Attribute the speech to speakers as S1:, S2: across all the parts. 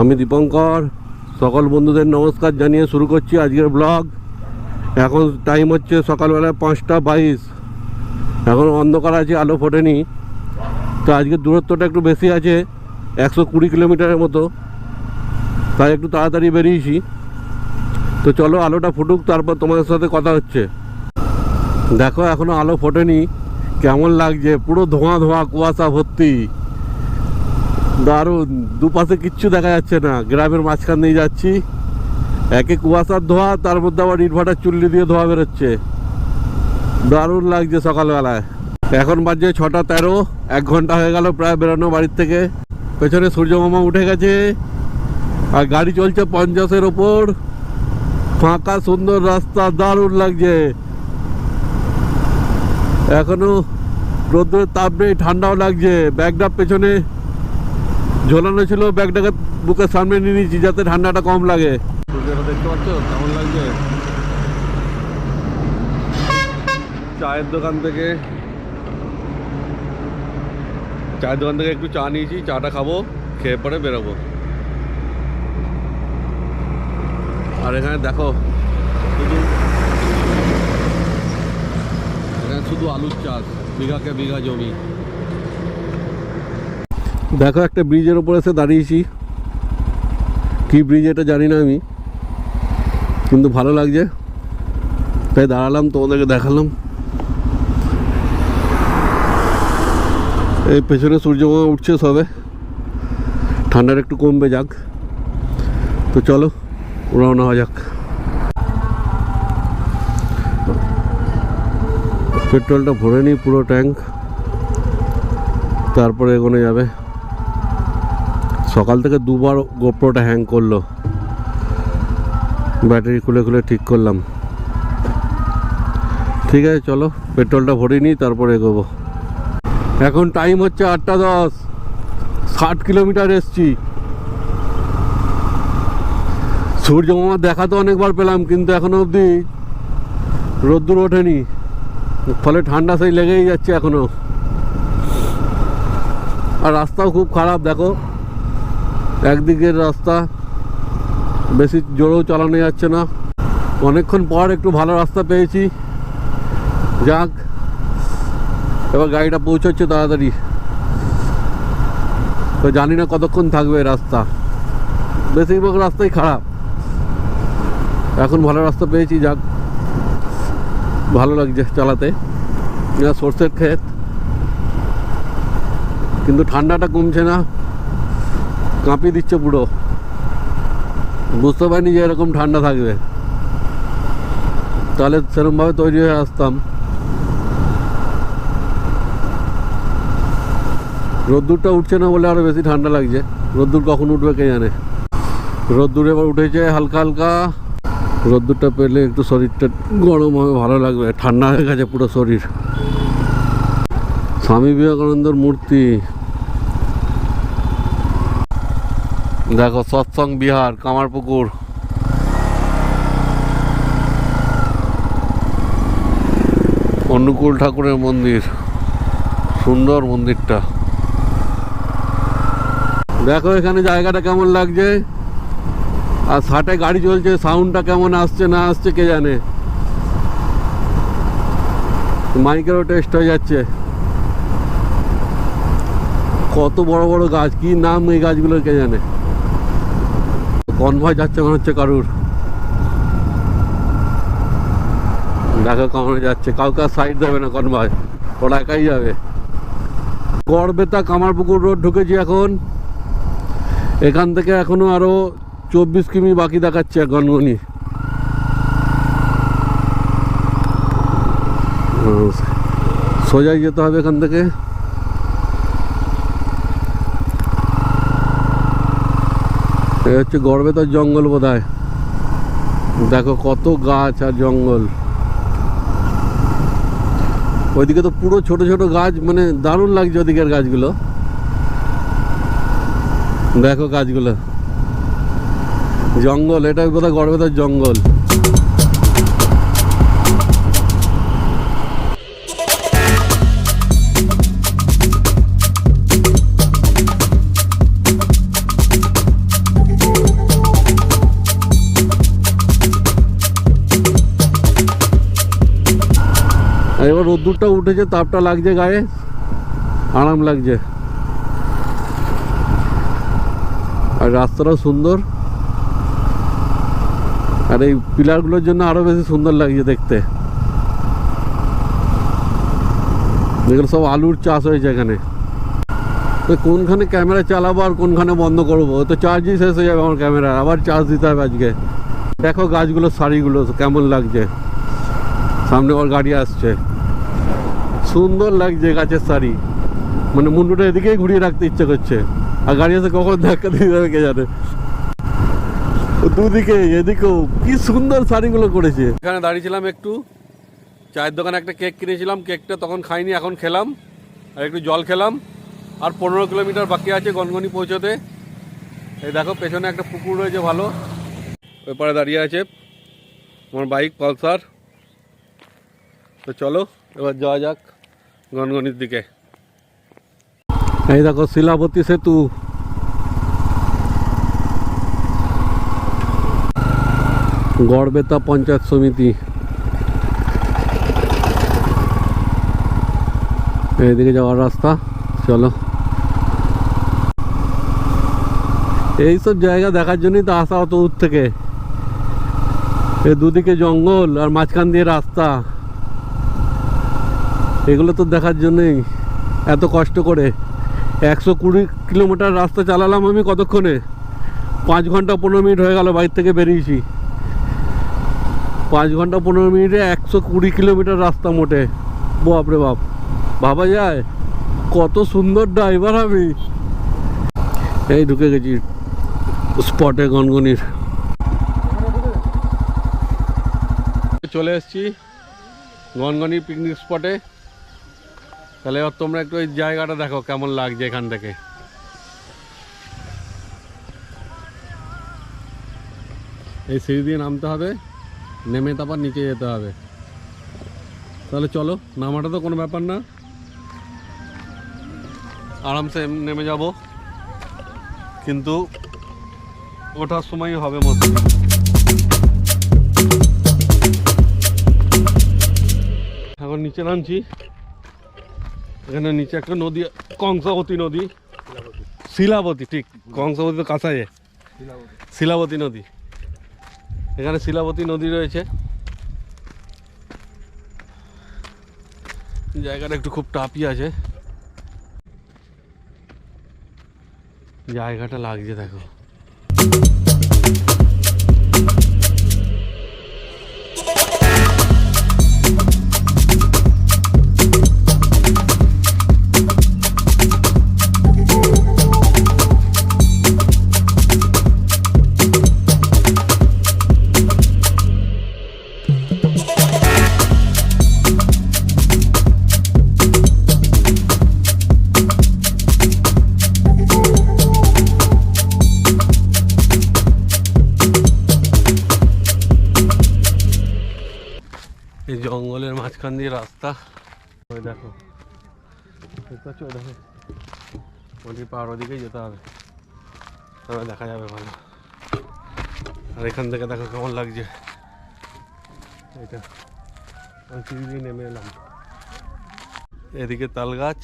S1: আমি দীপঙ্কর। সকল বন্ধুদের নমস্কার জানিয়ে শুরু করছি আজকের ব্লগ এখন টাইম হচ্ছে সকালবেলায় পাঁচটা বাইশ। এখন অন্ধকার আছে, আলো ফোটেনি। তো আজকের দূরত্বটা একটু বেশি আছে, একশো কুড়ি কিলোমিটারের মতো। তাই একটু তাড়াতাড়ি বেরিয়েছি। তো চলো আলোটা ফুটুক, তারপর তোমাদের সাথে কথা হচ্ছে। দেখো এখনও আলো ফোটেনি। কেমন লাগছে? পুরো ধোঁয়া ধোঁয়া, কুয়াশা ভর্তি। দারুণ। দুপাশে কিচ্ছু দেখা যাচ্ছে না। গ্রামের মাঝখান দিয়ে যাচ্ছি। একে কুয়াশার ধোয়া, তার মধ্যে আবার ইটভাটার চুল্লি দিয়ে ধোয়া বেরোচ্ছে। দারুণ লাগছে সকালবেলায়। এখন বাজছে ছটা তেরো। এক ঘণ্টা হয়ে গেল প্রায় বেরোনো বাড়ির থেকে। পেছনে সূর্যমামা উঠে গেছে। আর গাড়ি চলছে পঞ্চাশের ওপর। ফাঁকা, সুন্দর রাস্তা, দারুণ লাগছে। এখনও রোদ্রের তাপ নেই, ঠান্ডাও লাগছে। ব্যাগটা পেছনে ঝোলানো ছিল, ব্যাগটাকে বুকের সামনে নিয়ে নিয়েছি যাতে ঠান্ডাটা কম লাগে। দেখতে লাগছে চায়ের দোকান থেকে, চায়ের দোকান থেকে একটু চা নিয়েছি, চাটা খাব, খেয়ে পরে বেরোবো। আর এখানে দেখো এখানে শুধু আলুর চাষ, বিঘাকে বিঘা জমি। দেখো, একটা ব্রিজের উপর এসে দাঁড়িয়েছি। কি ব্রিজ এটা জানি না আমি, কিন্তু ভালো লাগছে। তাই দাঁড়ালাম, তোমাদেরকে দেখালাম। এই পেছনে সূর্যমামা উঠছে সবে। ঠান্ডার একটু কমবে যাক। তো চলো, রওনা হওয়া যাক। পেট্রোলটা ভরে নিই পুরো ট্যাঙ্ক। তারপরে এগোনো যাবে। সকাল থেকে দুবার গোপ্রোটা হ্যাং করল। ব্যাটারি খুলে খুলে ঠিক করলাম। ঠিক আছে, চলো, পেট্রোলটা ভরে নিই, তারপরে এগোবো। এখন টাইম হচ্ছে আটটা দশ। ষাট কিলোমিটার এসছি। সূর্য মামা দেখা তো অনেকবার পেলাম, কিন্তু এখনও অবধি রোদ্দুর ওঠেনি। ফলে ঠান্ডা সেই লেগেই যাচ্ছে এখনও। আর রাস্তাও খুব খারাপ, দেখো। একদিকের রাস্তা, বেশি জোরেও চালানো যাচ্ছে না। অনেকক্ষণ পর একটু ভালো রাস্তা পেয়েছি। যাক, এবার গাড়িটা পৌঁছাচ্ছে তাড়াতাড়ি। তো জানি না কতক্ষণ থাকবে রাস্তা। বেশিরভাগ রাস্তাই খারাপ। এখন ভালো রাস্তা পেয়েছি, যাক। ভালো লাগছে চালাতে। সর্ষের ক্ষেত। কিন্তু ঠান্ডাটা কমছে না। কাঁপিয়ে দিচ্ছে পুরো বুঝতে পারিনি যে এরকম ঠান্ডা থাকবে। তাহলে সেরকমভাবে তৈরি হয়ে আসতাম। রোদ্দুরটা উঠছে না বলে আরও বেশি ঠান্ডা লাগছে। রোদ্দুর কখন উঠবে কে জানে? রোদ্দুর এবার উঠেছে হালকা হালকা। রোদ্দুরটা পেলে একটু শরীরটা গরম হবে, ভালো লাগবে। ঠান্ডা হয়ে গেছে পুরো শরীর। স্বামী বিবেকানন্দর মূর্তি। দেখো, সৎসং বিহার, কামারপুকুর। অনুকূল ঠাকুরের মন্দির, সুন্দর মন্দিরটা। দেখো, এখানে জায়গাটা কেমন লাগছে? আর ষাটে গাড়ি চলছে সাউন্ডটা কেমন আসছে, না আসছে, কে জানে? মাইকেরও টেস্ট হয়ে যাচ্ছে। কত বড় বড় গাছ, কি নাম এই গাছগুলোর, কে জানে? কনভয় যাচ্ছে মনে হচ্ছে কারুর। দেখো কেমন যাচ্ছে। কাউকে সাইড দেবে না কনভয় ওরা একাই যাবে। গড়বেতা কামারপুকুর রোড ঢুকেছি এখন। এখান থেকে এখনও আরও চব্বিশ কিমি বাকি দেখাচ্ছে গনগনি সোজাই যেতে হবে এখান থেকে। এ হচ্ছে গড়বেতার জঙ্গল বোধ দেখো কত গাছ আর জঙ্গল। ওইদিকে তো পুরো ছোট ছোট গাছ মানে দারুণ লাগছে ওদিকের গাছগুলো। দেখো গাছগুলো। জঙ্গল এটা বোধহয় গড়বেতার জঙ্গল। রোদ্দুরটা উঠেছে, তাপটা লাগছে গায়ে, আরাম লাগছে। আর রাস্তাটাও সুন্দর। আর এই পিলারগুলোর জন্য আরও বেশি সুন্দর লাগছে দেখতে। এগুলো সব আলুর চাষ হয়েছে এখানে। তো কোনখানে ক্যামেরা চালাবো আর কোনখানে বন্ধ করব? তো চার্জই শেষ হয়ে যাবে আমার ক্যামেরা। আবার চার্জ দিতে হবে আজকে। দেখো গাছগুলো শাড়িগুলো কেমন লাগছে। সামনে ওর গাড়ি আসছে। সুন্দর লাগছে গাছের শাড়ি মানে মুন্ডুটা এদিকেই ঘুরিয়ে রাখতে ইচ্ছে করছে। আর গাড়ি এসে কখন ধাক্কা দিয়ে যাবে কে জানে। দুদিকে, এদিকেও কি সুন্দর শাড়িগুলো করেছে। এখানে দাঁড়িয়েছিলাম একটু। চায়ের দোকানে একটা কেক কিনেছিলাম, কেকটা তখন খাইনি, এখন খেলাম। আর একটু জল খেলাম। আর পনেরো কিলোমিটার বাকি আছে গনগনি পৌঁছতে। এই দেখো, পেছনে একটা পুকুর রয়েছে ভালো। ওই দাঁড়িয়ে আছে আমার বাইক, পালসার। তো চলো, এবার যাওয়া যাক। গনগনির দিকে। এই দেখো, শিলাবতী সেতু। গড়বেতা পঞ্চায়েত সমিতি। এইদিকে যাওয়ার রাস্তা, চলো। এইসব জায়গা দেখার জন্যই তো আসা অত দূর থেকে। এই দুদিকে জঙ্গল আর মাঝখান দিয়ে রাস্তা। এগুলো তো দেখার জন্যই এত কষ্ট করে। একশো কুড়ি কিলোমিটার রাস্তা চালালাম আমি কতক্ষণে? পাঁচ ঘণ্টা পনেরো মিনিট হয়ে গেল বাইর থেকে বেরিয়েছি। পাঁচ ঘণ্টা পনেরো মিনিটে একশো কুড়ি কিলোমিটার রাস্তা মোটে। বাপরে বাপ। ভাবা যায়? কত সুন্দর ড্রাইভার আমি। এই ঢুকে গেছি স্পটে গনগনির। চলে এসেছি গনগনির পিকনিক স্পটে। তাহলে এবার তোমরা একটু ওই জায়গাটা দেখো কেমন লাগছে এখান থেকে। এই সিঁড়ি দিয়ে নামতে হবে, নেমে তারপর নিচে যেতে হবে। তাহলে চলো, নামাটা তো কোনো ব্যাপার না। আরামসে নেমে যাব। কিন্তু ওঠার সময় হবে মতো এখন নিচে নামছি। এখানে নিচে একটা নদী, কংসাবতী নদী। শিলাবতী, ঠিক। কংসাবতী তো কাছায় শিলাবতী নদী। এখানে শিলাবতী নদী রয়েছে। জায়গাটা একটু খুব টাপি আছে। জায়গাটা লাগছে, দেখো। মাঝখান দিয়ে রাস্তা। ওই দেখো। দেখতে দেখো। নদীর পাহাড়, ওদিকেই যেতে হবে। তবে দেখা যাবে ভালো। আর এখান থেকে দেখো কেমন লাগছে। এটা আমি সিঁড়ি নেমে এলাম। এদিকে তাল গাছ,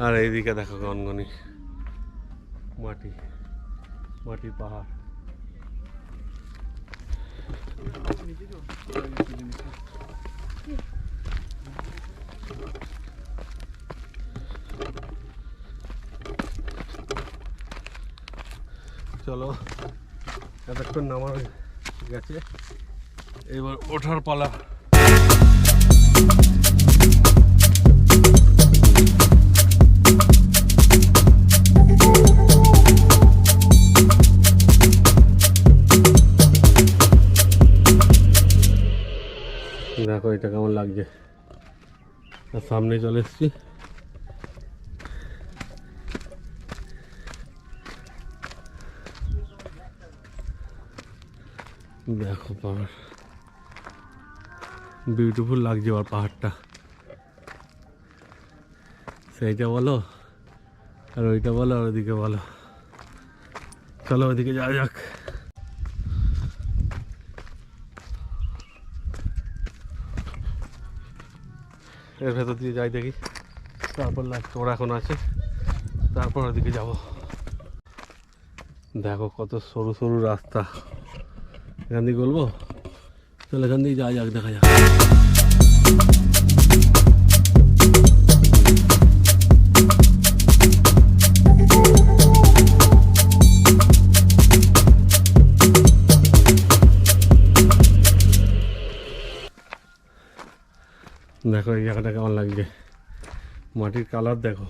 S1: আর এইদিকে দেখো গনগনি। মাটি। মাটির পাহাড়। চলো এতক্ষণ নামার গেছে এবার ওঠার পালা। আর সামনে চলে এসছি। দেখো পাহাড়। বিউটিফুল লাগছে আর পাহাড়টা। সেইটা বলো, আর ওইটা বলো, আর ওইদিকে বলো। চলো ওইদিকে যাওয়া যাক। এর ভেতর দিয়ে যাই দেখি। তারপর লাস্ট ওরা এখন আছে। তারপর ওদিকে যাব। দেখো কত সরু সরু রাস্তা। এখান দিয়ে বলব চলো এখান দিয়ে যাই যাক দেখা যাক। দেখো এই জায়গাটা কেমন লাগছে। মাটির কালার দেখো।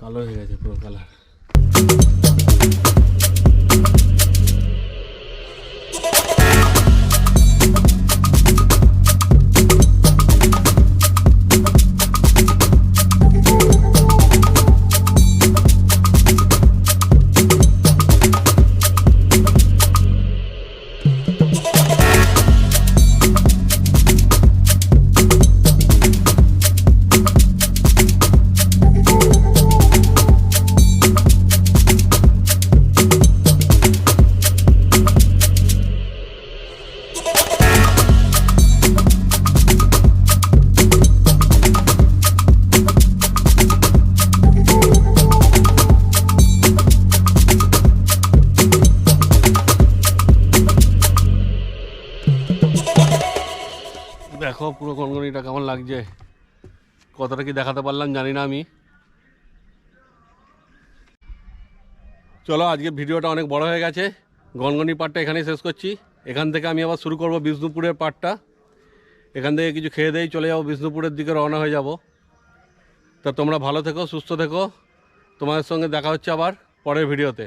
S1: কালো হয়ে গেছে পুরো কালার লাগছে। কতটা কি দেখাতে পারলাম জানি না আমি। চলো, আজকে ভিডিওটা অনেক বড় হয়ে গেছে। গনগনি পার্টটা এখানেই শেষ করছি। এখান থেকে আমি আবার শুরু করব বিষ্ণুপুরের পার্টটা এখান থেকে কিছু খেয়ে দেই চলে যাব বিষ্ণুপুরের দিকে, রওনা হয়ে যাব। তা তোমরা ভালো থেকো, সুস্থ থেকো। তোমাদের সঙ্গে দেখা হচ্ছে আবার পরের ভিডিওতে।